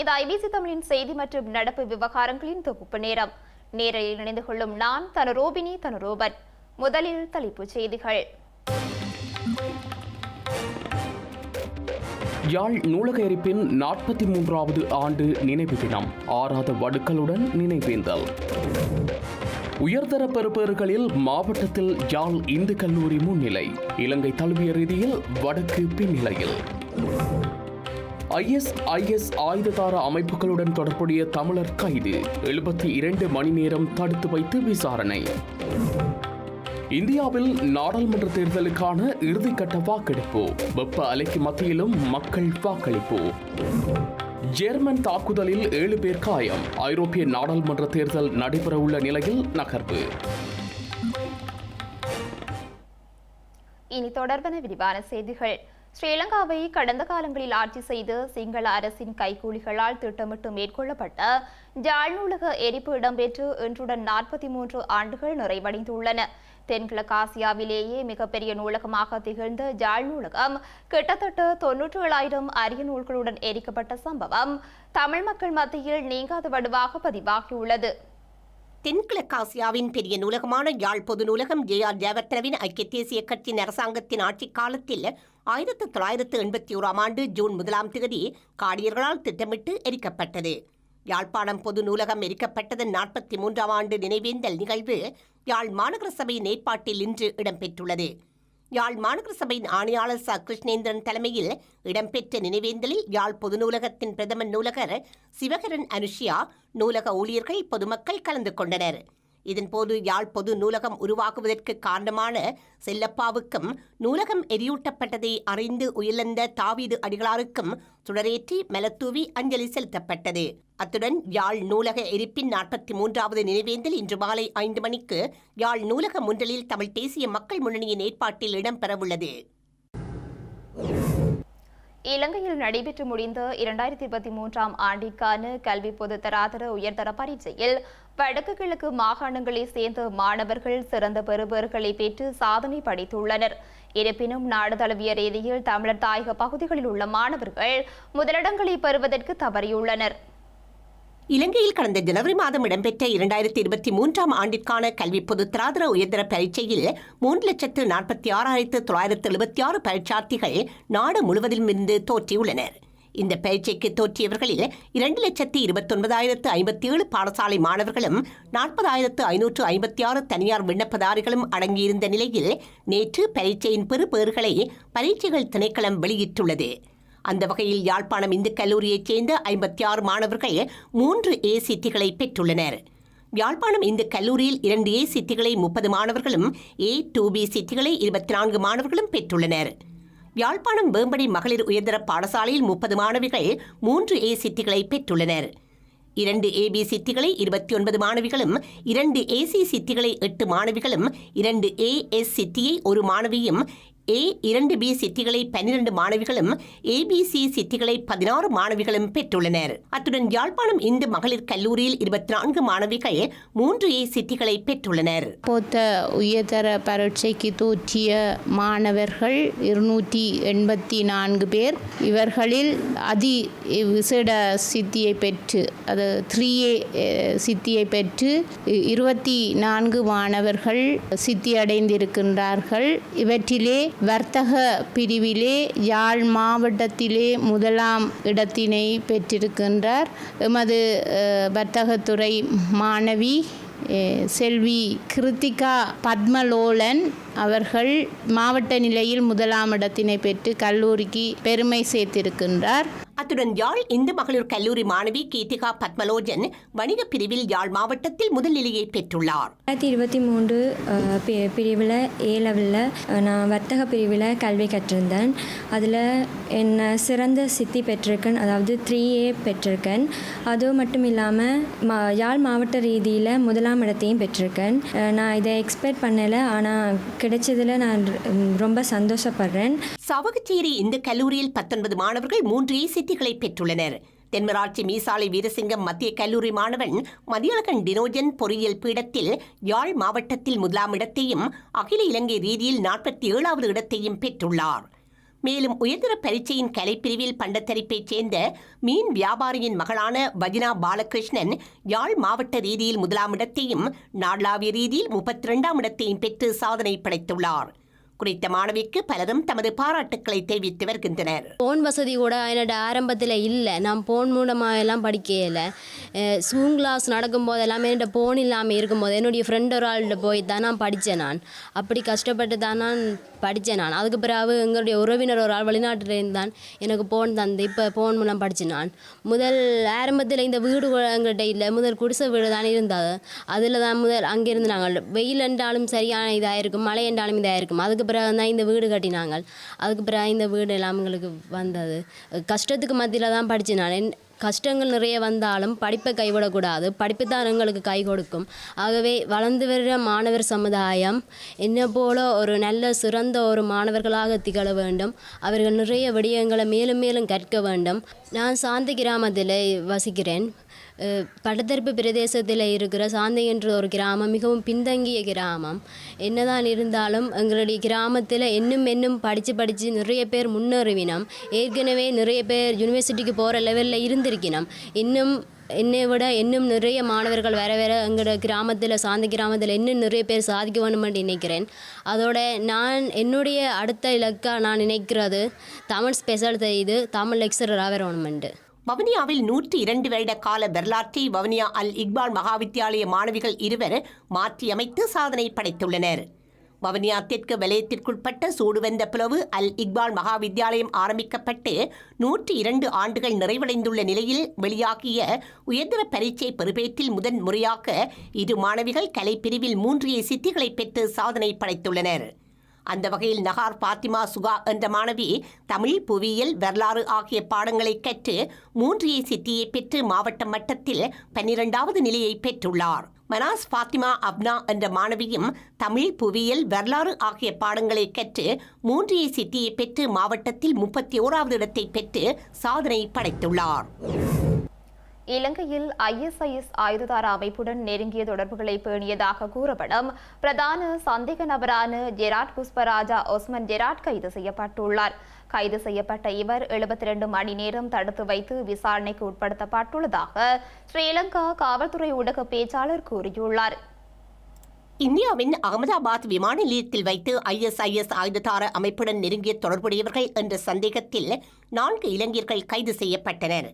இது ஐபிசி தமிழின் செய்தி மற்றும் நடப்பு விவகாரங்களின் தொகுப்பு நேரம். நேரலில் இணைந்து கொள்ளும் நான் தனுரோபினி தனுரோபன் முதலில் தலைப்புச் செய்திகள். யாழ் நூலக எரிப்பின் நாற்பத்தி மூன்றாவது ஆண்டு நினைவு தினம். ஆறாத வடுக்களுடன் நினைவேந்தல். உயர்தர பெறுபேறுகளில் மாவட்டத்தில் யாழ் இந்து கல்லூரி முன்னிலை. இலங்கை தழுவிய ரீதியில் வடக்கு பின்னிலையில். ஐஎஸ் ஐஎஸ் ஆயுததார அமைப்புகளுடன் தொடர்புடைய தமிழர் கைது. எழுபத்தி இரண்டு மணி நேரம் தடுத்து வைத்து விசாரணை. இந்தியாவில் நாடாளுமன்ற தேர்தலுக்கான இறுதிக்கட்ட வாக்கெடுப்பு. வெப்ப அலைக்கு மத்தியிலும் மக்கள் வாக்களிப்பு. ஜெர்மன் தாக்குதலில் ஏழு பேர் காயம். ஐரோப்பிய நாடாளுமன்ற தேர்தல் நடைபெறவுள்ள நிலையில் நகர்வு. இனி தொடர்பான விரிவான செய்திகள். ஸ்ரீலங்காவை கடந்த காலங்களில் ஆட்சி செய்து சிங்கள அரசின் கைகூலிகளால் திட்டமிட்டு மேற்கொள்ளப்பட்ட ஜாழ் நூலக எரிப்பு இடம்பெற்று இன்றுடன் நாற்பத்தி மூன்று ஆண்டுகள் நிறைவடைந்துள்ளன. தென்கிழக்கு ஆசியாவிலேயே மிகப்பெரிய நூலகமாக திகழ்ந்த ஜாழ் நூலகம் கிட்டத்தட்ட தொன்னூற்று ஏழாயிரம் அரிய நூல்களுடன் எரிக்கப்பட்ட சம்பவம் தமிழ் மக்கள் மத்தியில் நீங்காத வடுவாக பதிவாகியுள்ளது. தென்கிழக்காசியாவின் பெரிய நூலகமான யாழ் பொது நூலகம் ஜே ஆர் ஜெயவர்த்தனவின் ஐக்கிய தேசிய கட்சியின் அரசாங்கத்தின் ஆட்சிக் காலத்தில் ஆயிரத்து தொள்ளாயிரத்து எண்பத்தி ஓராம் ஆண்டு ஜூன் முதலாம் தேதி காடியர்களால் திட்டமிட்டு எரிக்கப்பட்டது. யாழ்ப்பாணம் பொது நூலகம் எரிக்கப்பட்டதன் நாற்பத்தி மூன்றாம் ஆண்டு நினைவேந்தல் நிகழ்வு யாழ் மாநகர சபையின் ஏற்பாட்டில் இன்று இடம்பெற்றுள்ளது. யாழ் மாநகர சபையின் ஆணையாளர் ச. கிருஷ்ணேந்திரன் தலைமையில் இடம்பெற்ற நினைவேந்தலில் யாழ் பொது நூலகத்தின் பிரதம நூலகர் சிவகரன் அனுஷியா நூலக ஊழியர்கள் பொதுமக்கள் கலந்து கொண்டனர். இதன்போது யாழ் பொது நூலகம் உருவாகுவதற்கு காரணமான செல்லப்பாவுக்கும் நூலகம் எரியூட்டப்பட்டதை அறிந்து உயிரிழந்த தாவீது அடிகளாருக்கும் சுடரேற்றி மலத்தூவி அஞ்சலி செலுத்தப்பட்டது. அத்துடன் யாழ் நூலக எரிப்பின் நாற்பத்தி மூன்றாவது நினைவேந்தல் இன்று மாலை ஐந்து மணிக்கு யாழ் நூலக முன்றலில் தமிழ் தேசிய மக்கள் முன்னணியின் ஏற்பாட்டில் இடம்பெறவுள்ளது. இலங்கையில் நடைபெற்று முடிந்த இரண்டாயிரத்தி இருபத்தி மூன்றாம் ஆண்டிற்கான கல்வி பொது தராதர உயர்தர பரீட்சையில் வடக்கு கிழக்கு மாகாணங்களை சேர்ந்த மாணவர்கள் சிறந்த பெறுபேறுகளை பெற்று சாதனை படைத்துள்ளனர். இருப்பினும் நாடு தழுவிய ரீதியில் தமிழர் தாயக பகுதிகளில் உள்ள மாணவர்கள் முதலிடங்களை பெறுவதற்கு தவறியுள்ளனர். இலங்கையில் கடந்த ஜனவரி மாதம் இடம்பெற்ற இரண்டாயிரத்தி இருபத்தி மூன்றாம் ஆண்டிற்கான கல்வி பொது திராதர உயர்தர பரீட்சையில் மூன்று லட்சத்து நாற்பத்தி ஆறாயிரத்து தொள்ளாயிரத்து எழுபத்தி ஆறு பரீட்சார்த்திகள் நாடு முழுவதிலும் இருந்து தோற்றியுள்ளனர். இந்த பரீட்சைக்கு தோற்றியவர்களில் இரண்டு லட்சத்தி இருபத்தொன்பதாயிரத்து ஐம்பத்தி ஏழு பாடசாலை மாணவர்களும் நாற்பதாயிரத்து ஐநூற்று ஐம்பத்தி ஆறு தனியார் விண்ணப்பதாரிகளும் அடங்கியிருந்த நிலையில் நேற்று பரீட்சையின் பெறுபேறுகளை பரீட்சைகள் திணைக்களம் வெளியிட்டுள்ளது. அந்த வகையில் யாழ்ப்பாணம் இந்து கல்லூரியைச் சேர்ந்த ஐம்பத்தி ஆறு மாணவர்கள் மூன்று ஏ சித்திகளை பெற்றுள்ளனர். யாழ்ப்பாணம் இந்து கல்லூரியில் இரண்டு ஏ சித்திகளை முப்பது மாணவர்களும் ஏ டூ பி சித்திகளை இருபத்தி நான்கு மாணவர்களும் பெற்றுள்ளனர். யாழ்ப்பாணம் வேம்படி மகளிர் உயர்தர பாடசாலையில் முப்பது மாணவிகள் மூன்று ஏ சித்திகளை பெற்றுள்ளனர். இரண்டு ஏபி சித்திகளை இருபத்தி ஒன்பது மாணவிகளும் இரண்டு ஏசி சித்திகளை எட்டு மாணவிகளும் இரண்டு ஏ எஸ் சித்தியை ஒரு மாணவியும் ஏ இரண்டு பி சித்திகளை பன்னிரண்டு மாணவிகளும் ஏபிசி சித்திகளை பதினாறு மாணவிகளும் பெற்றுள்ளனர். அத்துடன் யாழ்ப்பாணம் இந்து மகளிர் கல்லூரியில் இருபத்தி நான்கு மாணவிகள் மூன்று ஏ சித்திகளை பெற்றுள்ளனர். போத்த உயர்தர பரீட்சைக்கு தோற்றிய மாணவர்கள் இருநூற்றி எண்பத்தி நான்கு பேர். இவர்களில் அதி விசேட சித்தியை பெற்று அது த்ரீ ஏ சித்தியை பெற்று இருபத்தி நான்கு மாணவர்கள் சித்தி அடைந்திருக்கின்றார்கள் இவற்றிலே வர்த்தக பிரிவிலே யாழ் மாவட்டத்திலே முதலாம் இடத்தினை பெற்றிருக்கின்றார். எமது வர்த்தகத்துறை மாணவி செல்வி கிருத்திகா பத்மலோலன் அவர்கள் மாவட்ட நிலையில் முதலாம் இடத்தினை பெற்று கல்லூரிக்கு பெருமை சேர்த்திருக்கின்றார். அத்துடன் யாழ் இந்து மகளிர் கல்லூரி மாணவி கீர்த்திகா பத்மலோஜன் வணிக பிரிவில் யாழ் மாவட்டத்தில் முதல் நிலையை பெற்றுள்ளார். ரெண்டாயிரத்தி இருபத்தி மூன்று பிரிவில் ஏ லெவலில் நான் வர்த்தக பிரிவில் கல்வி கற்றிருந்தேன். அதில் என்ன சிறந்த சித்தி பெற்றிருக்கேன் அதாவது த்ரீ ஏ பெற்றிருக்கேன். அது மட்டும் இல்லாமல் மா யாழ் மாவட்ட ரீதியில் முதலாம் இடத்தையும் பெற்றிருக்கேன். நான் இதை எக்ஸ்பெக்ட் பண்ணலை ஆனால் கிடைச்சதில் நான் ரொம்ப சந்தோஷப்படுறேன். சவகச்சேரி இந்த கல்லூரியில் பத்தொன்பது மாணவர்கள் மூன்று ஏ சித்திகளை பெற்றுள்ளனர். தென்மராட்சி மீசாலை வீரசிங்கம் மத்திய கல்லூரி மாணவன் மதியழகன் டினோஜன் பொறியியல் பீடத்தில் யாழ் மாவட்டத்தில் முதலாம் இடத்தையும் அகில இலங்கை ரீதியில் நாற்பத்தி ஏழாவது இடத்தையும் பெற்றுள்ளார். மேலும் உயர்தர பரீட்சையின் கலைப்பிரிவில் பண்டத்தரிப்பைச் சேர்ந்த மீன் வியாபாரியின் மகளான வஜினா பாலகிருஷ்ணன் யாழ் மாவட்ட ரீதியில் முதலாம் இடத்தையும் நாடளாவிய ரீதியில் முப்பத்தி இரண்டாம் இடத்தையும் பெற்று சாதனை படைத்துள்ளார். குறித்த மாணவிக்கு பலரும் தமது பாராட்டுக்களை தெரிவித்து வருகின்றனர். போன் வசதி கூட என்னோட ஆரம்பத்தில் இல்லை. நான் போன் மூலமாக எல்லாம் படிக்கல ஸ்கூல் கிளாஸ் நடக்கும்போது எல்லாமே என்னோட ஃபோன் இல்லாமல் இருக்கும்போது என்னுடைய ஃப்ரெண்ட் ஒரு ஆள்கிட்ட போய் தான் நான் படித்தேன் நான். அப்படி கஷ்டப்பட்டு தான் நான் படித்தேன் நான். அதுக்கு பிறகு எங்களுடைய உறவினர் ஒரு ஆள் வெளிநாட்டில் இருந்தான். எனக்கு ஃபோன் தந்து இப்போ ஃபோன் மூலம் படித்தேன் நான். முதல் ஆரம்பத்தில் இந்த வீடு எங்கள்கிட்ட இல்லை. முதல் குடிசை வீடு தான் இருந்தது. அதில் தான் முதல் அங்கேருந்து நாங்கள் வெயில் என்றாலும் சரியான இதாக இருக்கும் மழை என்றாலும் இதாக இருக்கும் அதுக்கு பிறகு தான் இந்த வீடு கட்டினாங்க அதுக்கு பிறகு இந்த வீடு எல்லாம் எங்களுக்கு வந்தது. கஷ்டத்துக்கு மத்தியில் தான் படித்தேன் நான். என் கஷ்டங்கள் நிறைய வந்தாலும் படிப்பை கைவிடக்கூடாது. படிப்பு தான் எங்களுக்கு கை கொடுக்கும். ஆகவே வளர்ந்து வருகிற மாணவர் சமுதாயம் என்ன போல ஒரு நல்ல சிறந்த ஒரு மாணவர்களாக திகழ வேண்டும். அவர்கள் நிறைய விடயங்களை மேலும் மேலும் கற்க வேண்டும். நான் சாந்தி கிராமத்தில் வசிக்கிறேன். படதர்ப்பு பிரதேசத்தில் இருக்கிற சாந்தை என்ற ஒரு கிராமம் மிகவும் பின்தங்கிய கிராமம். என்னதான் இருந்தாலும் எங்களுடைய கிராமத்தில் இன்னும் இன்னும் படித்து படித்து நிறைய பேர் முன்னேறுவினோம். ஏற்கனவே நிறைய பேர் யூனிவர்சிட்டிக்கு போகிற லெவலில் இருந்திருக்கணும் இன்னும் என்னை விட இன்னும் நிறைய மாணவர்கள் வர வேறு எங்களோட கிராமத்தில் சாந்தி கிராமத்தில் இன்னும் நிறைய பேர் சாதிக்க வேணுமென்று நினைக்கிறேன். அதோட நான் என்னுடைய அடுத்த இலக்காக நான் நினைக்கிறது தமிழ் ஸ்பெஷல் செய்து தமிழ் லெக்சரராக வேணுமெண்டு வவுனியாவில் நூற்றி இரண்டு வருட கால வரலாற்றை வவுனியா அல் இக்பால் மகாவித்தியாலய மாணவிகள் இருவர் மாற்றியமைத்து சாதனை படைத்துள்ளனர். வவுனியா தெற்கு வலயத்திற்குட்பட்ட சூடுவெந்த புலவு அல் இக்பால் மகாவித்தியாலயம் ஆரம்பிக்கப்பட்டு நூற்றி இரண்டு ஆண்டுகள் நிறைவடைந்துள்ள நிலையில் வெளியாகிய உயர்தர பரீட்சை பெறுபேற்றில் முதன் முறையாக இரு மாணவிகள் கலைப்பிரிவில் மூன்றிய சித்திகளை பெற்று சாதனை படைத்துள்ளனர். அந்த வகையில் நகார் பாத்திமா சுகா என்ற மாணவி தமிழ் புவியியல் வரலாறு ஆகிய பாடங்களை கற்று மூன்றிய சித்தியை பெற்று மாவட்ட மட்டத்தில் பன்னிரண்டாவது நிலையை பெற்றுள்ளார். மனாஸ் ஃபாத்திமா அப்னா என்ற மாணவியும் தமிழ் புவியியல் வரலாறு ஆகிய பாடங்களை கற்று மூன்றிய சித்தியை பெற்று மாவட்டத்தில் முப்பத்தி ஓராவது இடத்தை பெற்று சாதனை படைத்துள்ளார். இலங்கையில் ஐஎஸ்ஐஎஸ் ஆயுததார அமைப்புடன் நெருங்கிய தொடர்புகளை பேணியதாக கூறப்படும் பிரதான சந்தேக நபரான ஜெராட் புஷ்பராஜா ஒஸ்மன் ஜெராட் கைது செய்யப்பட்டுள்ளார். கைது செய்யப்பட்ட இவர் 72 மணி நேரம் தடுத்து வைத்து விசாரணைக்கு உட்படுத்தப்பட்டுள்ளதாக ஸ்ரீலங்கா காவல்துறை ஊடக பேச்சாளர் கூறியுள்ளார். இந்தியாவின் அகமதாபாத் விமான நிலையத்தில் வைத்து ஐஎஸ்ஐஎஸ் ஆயுததார அமைப்புடன் நெருங்கிய தொடர்புடையவர்கள் என்ற சந்தேகத்தில் நான்கு இளைஞர்கள் கைது செய்யப்பட்டனர்.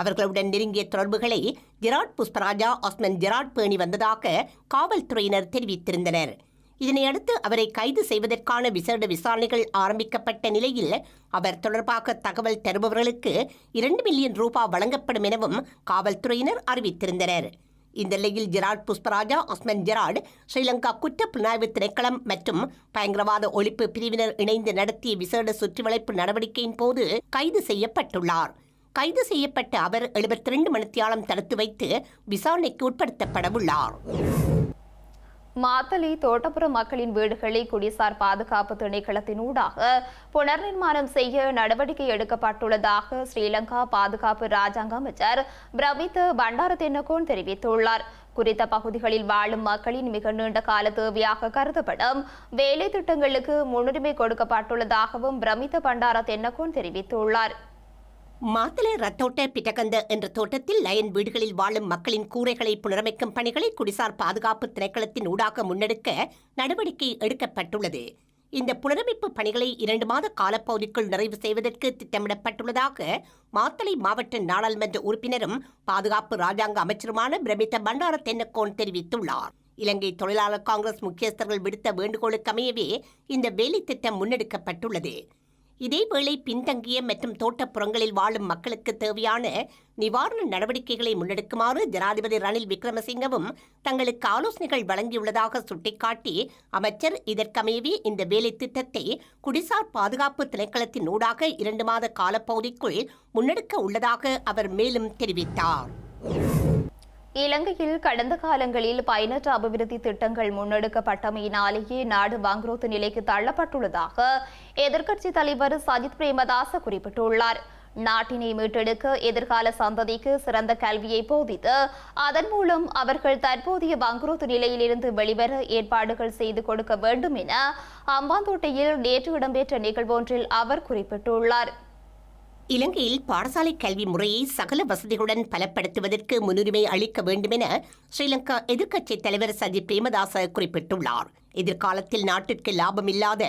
அவர்களுடன் நெருங்கிய தொடர்புகளை ஜெராட் புஷ்பராஜா ஆஸ்மன் ஜெராட் பேணி வந்ததாக காவல்துறையினர் தெரிவித்திருந்தனர். இதனையடுத்து அவரை கைது செய்வதற்கான விசேட விசாரணைகள் ஆரம்பிக்கப்பட்ட நிலையில் அவர் தொடர்பாக தகவல் தருபவர்களுக்கு இரண்டு மில்லியன் ரூபாய் வழங்கப்படும் எனவும் காவல்துறையினர் அறிவித்திருந்தனர். இந்த நிலையில் ஜெராட் புஷ்பராஜா அஸ்மன் ஜெராட் ஸ்ரீலங்கா குற்ற புலனாய்வு திணைக்களம் மற்றும் பயங்கரவாத ஒழிப்பு பிரிவினர் இணைந்து நடத்திய விசேட சுற்றிவளைப்பு நடவடிக்கையின் போது கைது செய்யப்பட்டுள்ளார். கைது செய்யப்பட்ட அவர் 72 ரெண்டு மணித்தியாலம் தடுத்து வைத்து விசாரணைக்கு உட்படுத்தப்படவுள்ளார். மாத்தளை தோட்டப்புற மக்களின் வீடுகளை குடிசார் பாதுகாப்பு திணைக்களத்தின் ஊடாக புனர்நிர்மாணம் செய்ய நடவடிக்கை எடுக்கப்பட்டுள்ளதாக ஸ்ரீலங்கா பாதுகாப்பு ராஜாங்க அமைச்சர் பிரமித் பண்டார தென்னகோன் தெரிவித்துள்ளார். குறித்த பகுதிகளில் வாழும் மக்களின் மிக நீண்ட கால தேவையாக கருதப்படும் வேலை திட்டங்களுக்கு முன்னுரிமை கொடுக்கப்பட்டுள்ளதாகவும் பிரமித்த பண்டாரத் தென்னகோன் தெரிவித்துள்ளார். மாத்தலை ரத்தோட்ட பிட்டகந்த என்ற தோட்டத்தில் லயன் வீடுகளில் வாழும் மக்களின் கூரைகளை புனரமைக்கும் பணிகளை குடிசார் பாதுகாப்பு திணைக்களத்தின் ஊடாக முன்னெடுக்க நடவடிக்கை எடுக்கப்பட்டுள்ளது. இந்த புனரமைப்பு பணிகளை இரண்டு மாத காலப்பகுதிக்குள் நிறைவு செய்வதற்கு திட்டமிடப்பட்டுள்ளதாக மாத்தளை மாவட்ட நாடாளுமன்ற உறுப்பினரும் பாதுகாப்பு ராஜாங்க அமைச்சருமான பிரமித்த பண்டார தென்னக்கோன் தெரிவித்துள்ளார். இலங்கை தொழிலாளர் காங்கிரஸ் முக்கியஸ்தர்கள் விடுத்த வேண்டுகோளுக்கு அமையவே இந்த வேலை திட்டம் முன்னெடுக்கப்பட்டுள்ளது. இதேவேளை பின்தங்கிய மற்றும் தோட்டப்புறங்களில் வாழும் மக்களுக்கு தேவையான நிவாரண நடவடிக்கைகளை முன்னெடுக்குமாறு ஜனாதிபதி ரணில் விக்ரமசிங்கவும் தங்களுக்கு ஆலோசனைகள் வழங்கியுள்ளதாக சுட்டிக்காட்டி அமைச்சர் இதற்கமையவே இந்த வேலை திட்டத்தை குடிசார் பாதுகாப்பு திணைக்களத்தின் ஊடாக இரண்டு மாத காலப்பகுதிக்குள் முன்னெடுக்க உள்ளதாக அவர் மேலும் தெரிவித்தார். இலங்கையில் கடந்த காலங்களில் பயனற்ற அபிவிருத்தி திட்டங்கள் முன்னெடுக்கப்பட்டமையினாலேயே நாடு வங்குரோத்து நிலைக்கு தள்ளப்பட்டுள்ளதாக எதிர்க்கட்சித் தலைவர் சஜித் பிரேமதாச குறிப்பிட்டுள்ளார். நாட்டினை மீட்டெடுக்க எதிர்கால சந்ததிக்கு சிறந்த கல்வியை போதித்து அதன் மூலம் அவர்கள் தற்போதைய பங்குரோத்து நிலையிலிருந்து வெளிவர ஏற்பாடுகள் செய்து கொடுக்க வேண்டும் என அம்பாந்தோட்டையில் நேற்று இடம்பெற்ற நிகழ்வொன்றில் அவர் குறிப்பிட்டுள்ளார். இலங்கையில் பாடசாலை கல்வி முறையை சகல வசதிகளுடன் பலப்படுத்துவதற்கு முன்னுரிமை அளிக்க வேண்டுமென ஸ்ரீலங்கா எதிர்க்கட்சி தலைவர் சஜித் பிரேமதாச குறிப்பிட்டுள்ளார். எதிர்காலத்தில் நாட்டிற்கு லாபமில்லாத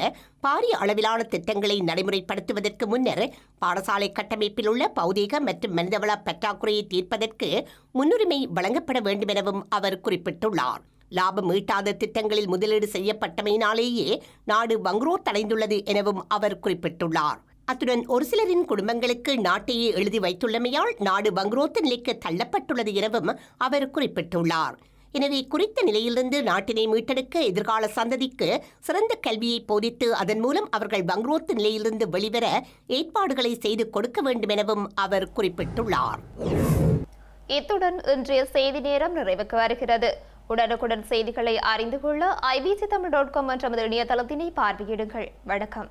பாரிய அளவிலான திட்டங்களை நடைமுறைப்படுத்துவதற்கு முன்னர் பாடசாலை கட்டமைப்பில் உள்ள பௌதீக மற்றும் மனிதவள பற்றாக்குறையை தீர்ப்பதற்கு முன்னுரிமை வழங்கப்பட வேண்டுமெனவும் அவர் குறிப்பிட்டுள்ளார். லாபம் ஈட்டாத திட்டங்களில் முதலீடு செய்யப்பட்டமையினாலேயே நாடு வங்குரோத்தடைந்துள்ளது எனவும் அவர் குறிப்பிட்டுள்ளார். அத்துடன் ஒரு சிலரின் குடும்பங்களுக்கு நாட்டையே எழுதி வைத்துள்ளமையால் நாடு பங்குரோத்த நிலைக்கு தள்ளப்பட்டுள்ளது எனவும் அவர் குறிப்பிட்டுள்ளார். எனவே குறித்த நிலையிலிருந்து நாட்டினை மீட்டெடுக்க எதிர்கால சந்ததிக்கு சிறந்த கல்வியை போதித்து அதன் மூலம் அவர்கள் வங்குரோத்து நிலையிலிருந்து வெளிவர ஏற்பாடுகளை செய்து கொடுக்க வேண்டும் எனவும் அவர் குறிப்பிட்டுள்ளார். இத்துடன் இன்றைய செய்தி நேரம் நிறைவுக்கு வருகிறது. உடனுக்குடன் செய்திகளை அறிந்து கொள்ள ஐபிசி தமிழ் டாட் காம் என்ற இணையதளத்தினை பார்வையிடுங்கள். வணக்கம்.